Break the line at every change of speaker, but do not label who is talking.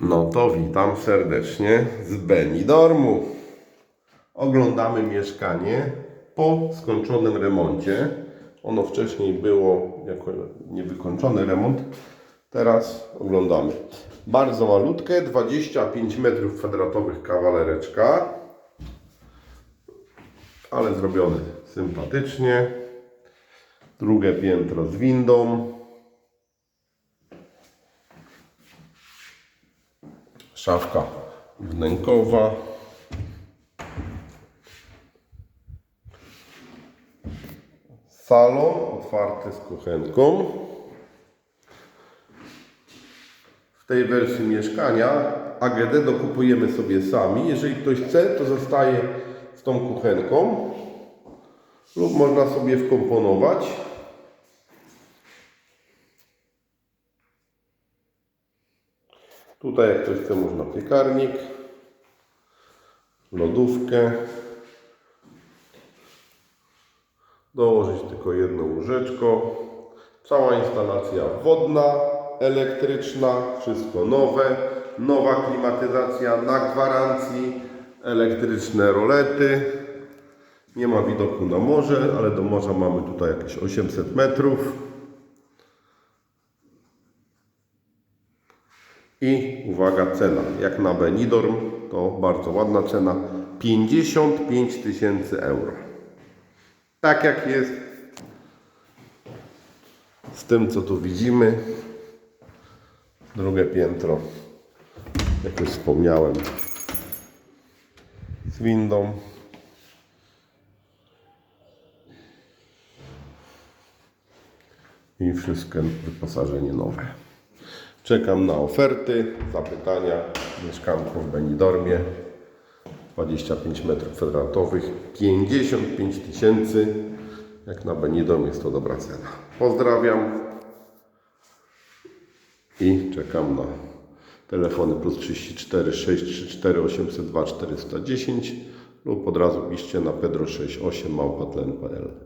No to witam serdecznie z Benidormu. Oglądamy mieszkanie po skończonym remoncie. Ono wcześniej było jako niewykończony remont. Teraz oglądamy. Bardzo malutkie, 25 metrów kwadratowych kawalereczka. Ale zrobione sympatycznie. Drugie piętro z windą. Szafka wnękowa. Salon otwarty z kuchenką. W tej wersji mieszkania AGD dokupujemy sobie sami. Jeżeli ktoś chce, to zostaje z tą kuchenką lub można sobie wkomponować. Tutaj jak ktoś chce można piekarnik, lodówkę. Dołożyć tylko jedno łóżeczko. Cała instalacja wodna, elektryczna, wszystko nowe. Nowa klimatyzacja na gwarancji, elektryczne rolety. Nie ma widoku na morze, ale do morza mamy tutaj jakieś 800 metrów. I uwaga, cena. Jak na Benidorm, to bardzo ładna cena. 55 tysięcy euro. Tak jak jest. Z tym, co tu widzimy. Drugie piętro. Jak już wspomniałem. Z windą. I wszystko wyposażenie nowe. Czekam na oferty, zapytania. Mieszkanko w Benidormie. 25 metrów kwadratowych. 55 tysięcy. Jak na Benidorm jest to dobra cena. Pozdrawiam. I czekam na telefony plus 34 634 802 410 lub od razu piszcie na pedro68 małpatlen.pl